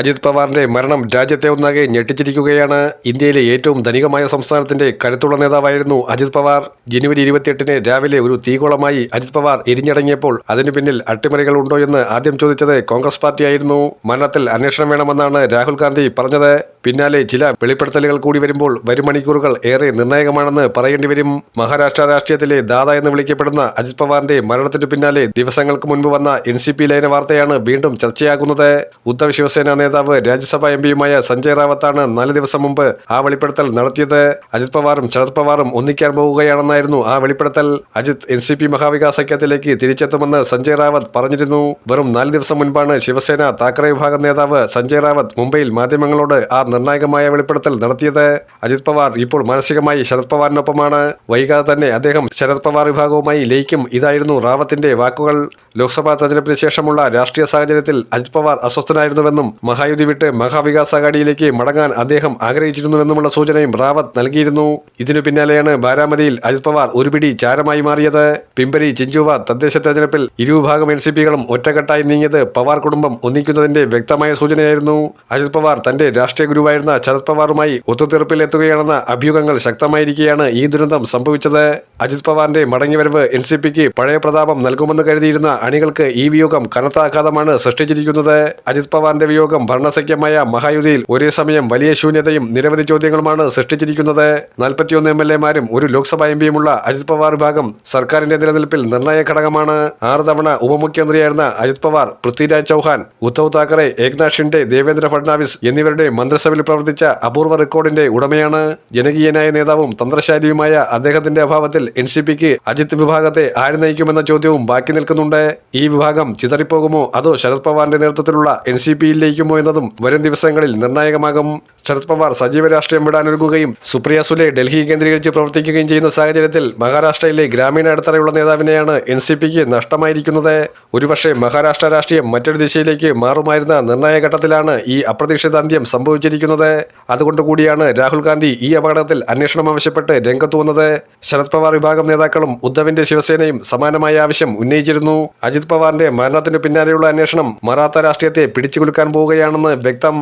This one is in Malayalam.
അജിത് പവാറിന്റെ മരണം രാജ്യത്തെ ഒന്നാകെ ഞെട്ടിച്ചിരിക്കുകയാണ്. ഇന്ത്യയിലെ ഏറ്റവും ധനികമായ സംസ്ഥാനത്തിന്റെ കരുത്തുള്ള നേതാവായിരുന്നു അജിത് പവാർ. ജനുവരി ഇരുപത്തിയെട്ടിന് രാവിലെ ഒരു തീകോളമായി അജിത് പവാർ എരിഞ്ഞടങ്ങിയപ്പോൾ അതിനു പിന്നിൽ അട്ടിമറികൾ ഉണ്ടോ എന്ന് ആദ്യം ചോദിച്ചത് കോൺഗ്രസ് പാർട്ടിയായിരുന്നു. മരണത്തിൽ അന്വേഷണം വേണമെന്നാണ് രാഹുൽ ഗാന്ധി പറഞ്ഞത്. പിന്നാലെ ചില വെളിപ്പെടുത്തലുകൾ കൂടി വരുമ്പോൾ വരും മണിക്കൂറുകൾ ഏറെ നിർണായകമാണെന്ന് പറയേണ്ടി വരും. മഹാരാഷ്ട്ര രാഷ്ട്രീയത്തിലെ ദാദ എന്ന് വിളിക്കപ്പെടുന്ന അജിത് പവാറിന്റെ മരണത്തിന് പിന്നാലെ ദിവസങ്ങൾക്ക് മുൻപ് വന്ന എൻ സി പി ലൈന വാർത്തയാണ് വീണ്ടും ചർച്ചയാകുന്നത്. ഉദ്ധവ് ശിവസേന നേതാവ് രാജ്യസഭാ എം പിയുമായ സഞ്ജയ് റാവത്താണ് നാല് ദിവസം മുമ്പ് ആ വെളിപ്പെടുത്തൽ നടത്തിയത്. അജിത് പവാറും ശരത് പവാറും ഒന്നിക്കാൻ പോവുകയാണെന്നായിരുന്നു ആ വെളിപ്പെടുത്തൽ. Ajit N C P Mahavikas സഖ്യത്തിലേക്ക് തിരിച്ചെത്തുമെന്ന് സഞ്ജയ് റാവത്ത് പറഞ്ഞിരുന്നു. വെറും നാല് ദിവസം മുൻപാണ് ശിവസേന താക്കറെ വിഭാഗം നേതാവ് സഞ്ജയ് റാവത്ത് മുംബൈയിൽ മാധ്യമങ്ങളോട് ആ നിർണായകമായ വെളിപ്പെടുത്തൽ നടത്തിയത്. അജിത് പവാർ ഇപ്പോൾ മാനസികമായി ശരത് പവാറിനൊപ്പമാണ്. വൈകാതെ തന്നെ അദ്ദേഹം ശരത് പവാർ വിഭാഗവുമായി ലയിക്കും ഇതായിരുന്നു റാവത്തിന്റെ വാക്കുകൾ. ലോക്സഭാ തെരഞ്ഞെടുപ്പിന് ശേഷമുള്ള രാഷ്ട്രീയ സാഹചര്യത്തിൽ അജിത് പവാർ അസ്വസ്ഥനായിരുന്നുവെന്നും മഹായുതി വിട്ട് മഹാവികാസ് അഘാഡിയിലേക്ക് മടങ്ങാൻ അദ്ദേഹം ആഗ്രഹിച്ചിരുന്നുവെന്നുമുള്ള സൂചനയും റാവത്ത് നൽകിയിരുന്നു. ഇതിനു പിന്നാലെയാണ് ബാരാമതിയിൽ അജിത് പവാർ ഒരു പിടി ചാരമായി മാറിയത്. പിമ്പരി ചിഞ്ചുവ തദ്ദേശ തെരഞ്ഞെടുപ്പിൽ ഇരുവിഭാഗം എൻ സി പികളും ഒറ്റക്കെട്ടായി നീങ്ങിയത് പവാർ കുടുംബം ഒന്നിക്കുന്നതിന്റെ വ്യക്തമായ സൂചനയായിരുന്നു. അജിത് പവാർ തന്റെ രാഷ്ട്രീയ ഗുരുവായിരുന്ന ശരത് പവാറുമായി ഒത്തുതീർപ്പിലെത്തുകയാണെന്ന അഭ്യൂഹങ്ങൾ ശക്തമായിരിക്കെയാണ് ഈ ദുരന്തം സംഭവിച്ചത്. അജിത് പവാറിന്റെ മടങ്ങിവരവ് എൻ സി പിക്ക് പഴയ പ്രതാപം നൽകുമെന്ന് കരുതിയിരുന്ന അണികൾക്ക് ഈ വിയോഗം കനത്ത ആഘാതമാണ് സൃഷ്ടിച്ചിരിക്കുന്നത്. അജിത് പവാറിന്റെ വിയോഗം ഭരണസഖ്യമായ മഹായുതിയിൽ ഒരേ സമയം വലിയ ശൂന്യതയും നിരവധി ചോദ്യങ്ങളുമാണ് സൃഷ്ടിച്ചിരിക്കുന്നത്. നാൽപ്പത്തിയൊന്ന് എം എൽ എമാരും ഒരു ലോക്സഭാ എം പിയുമുള്ള അജിത് പവാർ വിഭാഗം സർക്കാരിന്റെ നിലനിൽപ്പിൽ നിർണായക ഘടകമാണ്. ആറ് തവണ ഉപമുഖ്യമന്ത്രിയായിരുന്ന അജിത് പവാർ പൃഥ്വിരാജ് ചൌഹാൻ ഉദ്ധവ് താക്കറെ ഏക്നാഥ് ഷിൻഡെ ദേവേന്ദ്ര ഫഡ്നാവിസ് എന്നിവരുടെ മന്ത്രിസഭയിൽ പ്രവർത്തിച്ച അപൂർവ റെക്കോർഡിന്റെ ഉടമയാണ് ജനകീയനായ നേതാവും തന്ത്രശാലിയുമായ അദ്ദേഹത്തിന്റെ അഭാവത്തിൽ എൻ സി പിക്ക് അജിത് വിഭാഗത്തെ ആര് നയിക്കുമെന്ന ചോദ്യവും ബാക്കി നിൽക്കുന്നുണ്ട്. ഈ വിഭാഗം ചിതറിപ്പോകുമോ അതോ ശരത് പവാറിന്റെ നേതൃത്വത്തിലുള്ള എൻ സി പിയിൽ ലയിക്കുമോ എന്നതും വരും ദിവസങ്ങളിൽ നിർണായകമാകും. ശരത് പവാർ സജീവ രാഷ്ട്രീയം വിടാനൊരുങ്ങുകയും സുപ്രിയ സുലെ ഡൽഹി കേന്ദ്രീകരിച്ച് പ്രവർത്തിക്കുകയും ചെയ്യുന്ന സാഹചര്യത്തിൽ മഹാരാഷ്ട്രയിലെ ഗ്രാമീണ അടിത്തറയുള്ള നേതാവിനെയാണ് എൻ സി പിക്ക് നഷ്ടമായിരിക്കുന്നത്. ഒരുപക്ഷെ മഹാരാഷ്ട്ര രാഷ്ട്രീയം മറ്റൊരു ദിശയിലേക്ക് മാറുമായിരുന്ന നിർണായക ഘട്ടത്തിലാണ് ഈ അപ്രതീക്ഷിത അന്ത്യം സംഭവിച്ചിരിക്കുന്നത്. അതുകൊണ്ട് കൂടിയാണ് രാഹുൽ ഗാന്ധി ഈ അപകടത്തിൽ അന്വേഷണം ആവശ്യപ്പെട്ട് രംഗത്ത് വന്നത്. ശരത് പവാർ വിഭാഗം നേതാക്കളും ഉദ്ധവിന്റെ ശിവസേനയും സമാനമായ ആവശ്യം ഉന്നയിച്ചിരുന്നു. അജിത് പവാറിന്റെ മരണത്തിന് പിന്നാലെയുള്ള അന്വേഷണം മറാത്ത രാഷ്ട്രീയത്തെ പിടിച്ചുകുലുക്കാൻ പോവുകയാണെന്ന് വ്യക്തം.